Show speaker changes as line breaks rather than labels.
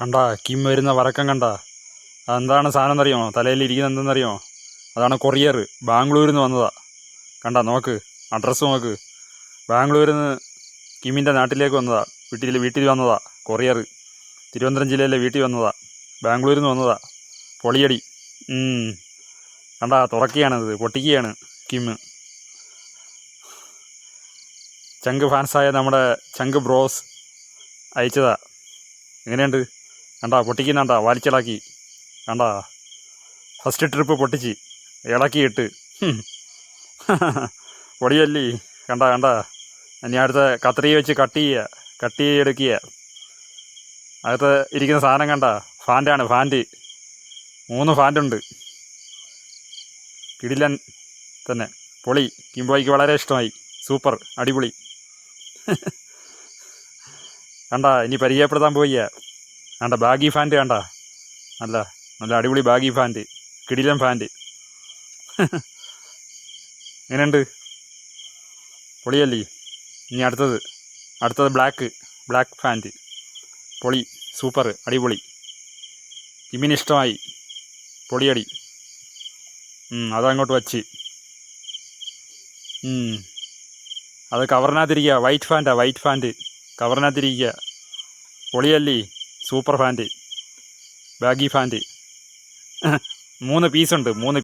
കണ്ട കിം വരുന്ന വരക്കം കണ്ട? അതെന്താണ് സാധനം എന്നറിയുമോ? തലയിൽ ഇരിക്കുന്നത് എന്തെന്നറിയുമോ? അതാണ് കൊറിയർ. ബാംഗ്ലൂരിൽ നിന്ന് വന്നതാ. കണ്ട നോക്ക് അഡ്രസ്സ് നോക്ക്. ബാംഗ്ലൂരിൽ നിന്ന് കിമ്മിന്റെ നാട്ടിലേക്ക് വന്നതാ. വീട്ടിൽ വീട്ടിൽ വന്നതാ കൊറിയർ. തിരുവനന്തപുരം ജില്ലയിലെ വീട്ടിൽ വന്നതാ. ബാംഗ്ലൂരിൽ നിന്ന് വന്നതാ. പൊളിയടി. കണ്ട തുറക്കുകയാണിത് പൊട്ടിക്കുകയാണ് കിമ്മ് ചങ്ക് ഫാൻസായ നമ്മുടെ ചങ്ക് ബ്രോസ് അയച്ചതാ. എങ്ങനെയുണ്ട്? കണ്ടാ പൊട്ടിക്കുന്നുണ്ടാ വലിച്ചിളക്കി കണ്ടാ ഫസ്റ്റ് ട്രിപ്പ് പൊട്ടിച്ച് ഇളക്കിയിട്ട്. പൊടിയല്ലി. കണ്ടാ കണ്ട. ഇനി അടുത്ത കത്രി വെച്ച് കട്ട് ചെയ്യുക കട്ട് ചെയ്തെടുക്കുക അകത്ത് ഇരിക്കുന്ന സാധനം കണ്ട ഫാന്റാണ് ഫാന്റ് മൂന്ന് ഫാന്റുണ്ട് കിടിലൻ തന്നെ. പൊളി കിംബോയ്ക്ക് വളരെ ഇഷ്ടമായി. സൂപ്പർ അടിപൊളി. കണ്ട ഇനി പരിചയപ്പെടുത്താൻ പോയ കണ്ട ബാഗി ഫാന്റ് വേണ്ട നല്ല നല്ല അടിപൊളി ബാഗി ഫാന്റ് കിടിലൻ ഫാന്റ് എങ്ങനെയുണ്ട്? പൊളിയല്ലേ? ഇനി അടുത്തത് അടുത്തത് ബ്ലാക്ക് ബ്ലാക്ക് ഫാന്റ് പൊളി സൂപ്പർ അടിപൊളി. കിമിന് ഇഷ്ടമായി. പൊളിയടി. അതങ്ങോട്ട് വച്ച്. അത് കവറിനകത്തിരിക്കുക വൈറ്റ് ഫാന്റാ വൈറ്റ് ഫാന്റ് കവറിനകത്തിരിക്കുക പൊളിയല്ലേ? സൂപ്പർ ഫാന്റ്. ബാഗി ഫാന്റ്. മൂന്ന് പീസുണ്ട് മൂന്ന്